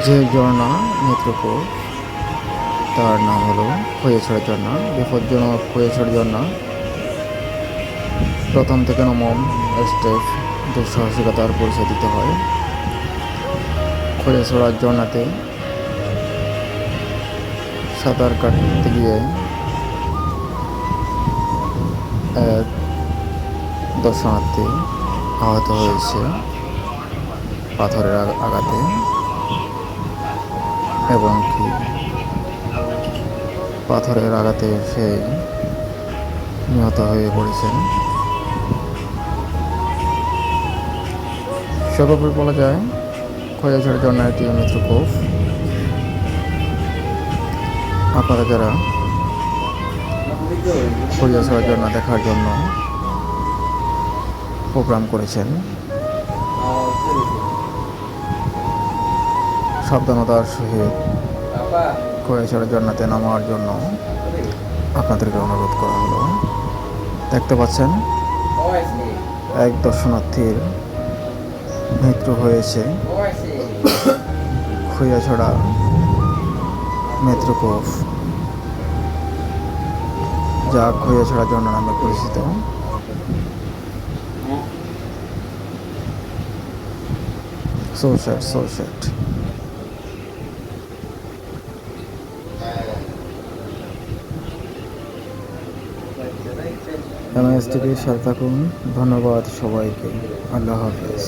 যে ঝর্ণা নেত্রকোপ তার নাম হলো খৈয়াছড়া ঝর্ণা বিপজ্জনক খৈয়াছড়া ঝর্ণা প্রথম থেকে নবম স্টেপ দুঃসাহসিকতার পরিচয় দিতে হয়। খৈয়াছড়া ঝর্ণাতে সাঁতার কাটতে গিয়ে এক দর্শনার্থী আহত হয়েছে পাথরের আঘাতে। এবং কি পাথরের আঘাতে সে নিহত হয়ে পড়েছেন। সর্বোপরি বলা যায় খয়াঝড় ঝর্ণা একটি মিত্রকোপ আপনারা যারা খরিয়াছড়া ঝর্ণা দেখার জন্য প্রোগ্রাম করেছেন সাবধানতার সহিত খরিয়াছড়া ঝর্ণাতে নামার জন্য আপনাদেরকে অনুরোধ করা হলো। দেখতে পাচ্ছেন, এক দর্শনার্থীর মৃত্যু হয়েছে। খৈয়াছড়া মেত্রকোফ যা খৈয়াছড়া জন্য নামে পরিচিত। সো স্যাট এমএস থেকে সাথে থাকুন ধন্যবাদ সবাইকে। আল্লাহ হাফিজ।